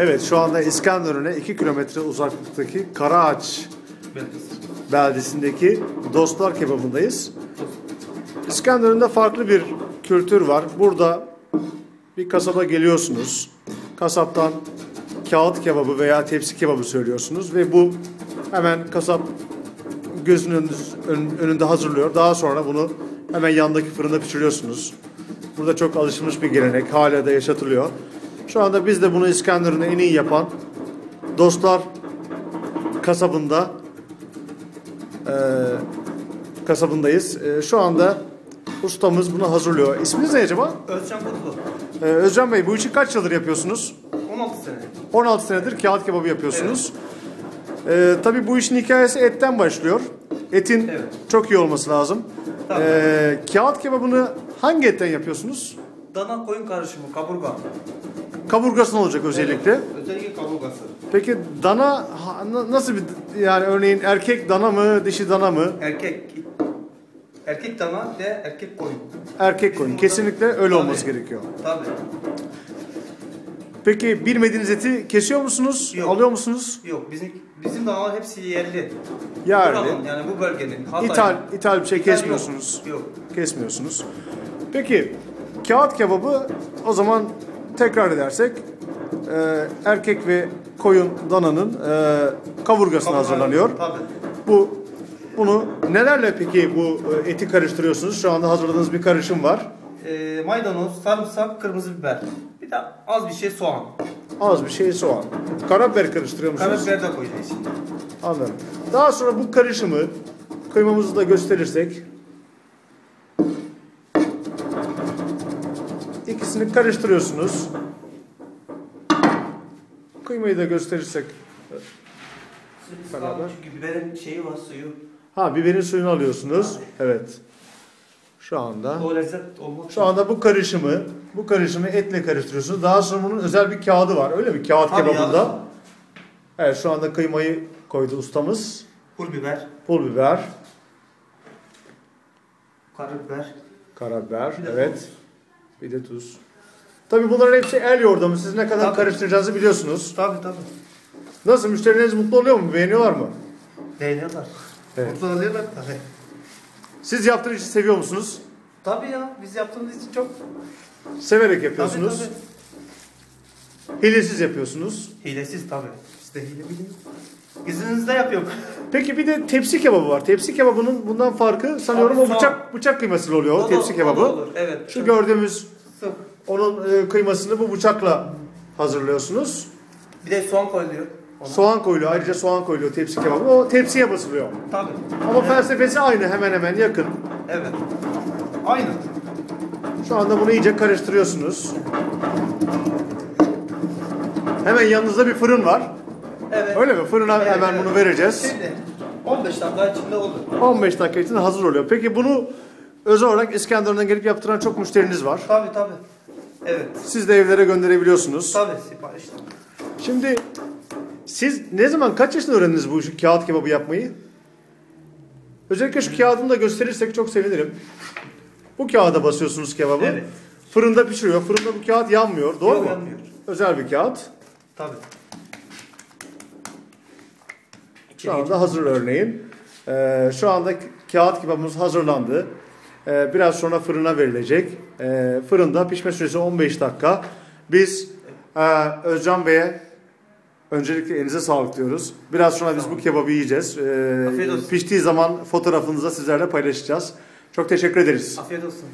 Evet şu anda İskenderun'a 2 kilometre uzaklıktaki Karaağaç beldesindeki Dostlar Kebabı'ndayız. İskenderun'da farklı bir kültür var. Burada bir kasaba geliyorsunuz. Kasaptan kağıt kebabı veya tepsi kebabı söylüyorsunuz ve bu hemen kasap gözünün ön- önünde hazırlıyor. Daha sonra bunu hemen yandaki fırında pişiriyorsunuz. Burada çok alışılmış bir gelenek. Hala da yaşatılıyor. Şu anda biz de bunu İskenderun'da en iyi yapan Dostlar kasabında eee, kasabındayız. Eee, şu anda ustamız bunu hazırlıyor. İsminiz ne acaba? Özcan Kutlu. Eee, Özcan Bey bu işi kaç yıldır yapıyorsunuz? 16 sene. 16 senedir kağıt kebabı yapıyorsunuz. Ee, tabii bu işin hikayesi etten başlıyor. Etin Evet. çok iyi olması lazım. Tabii. Ee, kağıt kebabını hangi etten yapıyorsunuz? Dana koyun karışımı, kaburga. Kaburgasını olacak özellikle. Evet, özellikle kaburgası. Peki dana nasıl bir yani örneğin erkek dana mı, dişi dana mı? Erkek. Erkek dana ve erkek koyun. Erkek koyun. Kesinlikle öyle Tabii. olması gerekiyor. Tabii. Peki bilmediğiniz eti kesiyor musunuz? Yok. Alıyor musunuz? Yok bizim bizim danalar hepsi yerli. Yerli. Buranın, yani bu bölgenin. Hatay. İthal, ithal bir şey İthal yok. kesmiyorsunuz. Yok. kesmiyorsunuz. Peki kağıt kebabı o zaman tekrar edersek e, erkek ve koyun dananın e, kaburgasına Kaburga- hazırlanıyor. Tabii. Bu bunu nelerle peki bu e, eti karıştırıyorsunuz? Şu anda hazırladığınız bir karışım var. Ee, maydanoz, sarımsak, kırmızı biber. Bir de az bir şey soğan. Az bir şey soğan. Karabiber karıştırıyor musunuz? Karabiber de koyacağız şimdi. Anladım. Daha sonra bu karışımı kıymamızı da gösterirsek ikisini karıştırıyorsunuz. Kıymayı da gösterirsek Beraber. Çünkü biberin şeyi var suyu. ha biberin suyunu alıyorsunuz. Evet. Şu anda O lezzet olmak şu anda bu karışımı bu karışımı etle karıştırıyorsunuz. Daha sonra bunun özel bir kağıdı var. Öyle mi? Kağıt Tabii kebabında. ya. Evet şu anda kıymayı koydu ustamız. Pul biber, Pul biber, karabiber. Karabiber, Bir evet. tuz. Bir de tuz. Tabii bunların hepsi el yordamı. Siz ne kadar Tabii. karıştıracağınızı biliyorsunuz. Tabii tabii. Nasıl? Müşterileriniz mutlu oluyor mu? Beğeniyorlar mı? Beğeniyorlar. Evet. Mutlu oluyorlar tabii. Siz yaptığınız işi seviyor musunuz? Tabii ya biz yaptığımız için çok Severek yapıyorsunuz. Tabii, tabii. Hilesiz yapıyorsunuz. Hilesiz tabii. Biz de hile bilmiyoruz. İzninizle yapıyorum. Peki bir de tepsi kebabı var. Tepsi kebabının bundan farkı sanıyorum Abi o bıçak bıçak kıymasıyla oluyor o O da- tepsi o kebabı. da olur, Evet. Şu gördüğümüz onun e, kıymasını bu bıçakla hazırlıyorsunuz. Bir de soğan koyuluyor. ona. Soğan koyuluyor. Ayrıca soğan koyuluyor tepsi kebabı. O tepsiye basılıyor. Tabii. Ama felsefesi aynı hemen hemen yakın. Evet. Aynı. Şu anda bunu iyice karıştırıyorsunuz. Hemen yanınızda bir fırın var. Evet. Öyle mi? Fırına Evet, hemen evet. bunu vereceğiz. Şimdi 15 dakika içinde olur. 15 dakika içinde hazır oluyor. Peki bunu özel olarak İskenderun'dan gelip yaptıran çok müşteriniz var. Tabii tabii. Evet. Siz de evlere gönderebiliyorsunuz. Tabii siparişte. Şimdi siz ne zaman kaç yaşında öğrendiniz bu işi kağıt kebabı yapmayı? Özellikle şu kağıdını da gösterirsek çok sevinirim. Bu kağıda basıyorsunuz kebabı. Evet. Fırında pişiriyor. Fırında bu kağıt yanmıyor. Doğru Yok, mu? yanmıyor. Özel bir kağıt. Tabii. Şu anda hazır örneğin. Ee, şu anda kağıt kebabımız hazırlandı. Ee, biraz sonra fırına verilecek. Ee, fırında pişme süresi 15 dakika. Biz e, Özcan Bey'e öncelikle elinize sağlık diyoruz. Biraz sonra biz bu kebabı yiyeceğiz. Ee, piştiği zaman fotoğrafınızı sizlerle paylaşacağız. Çok teşekkür ederiz. Afiyet olsun.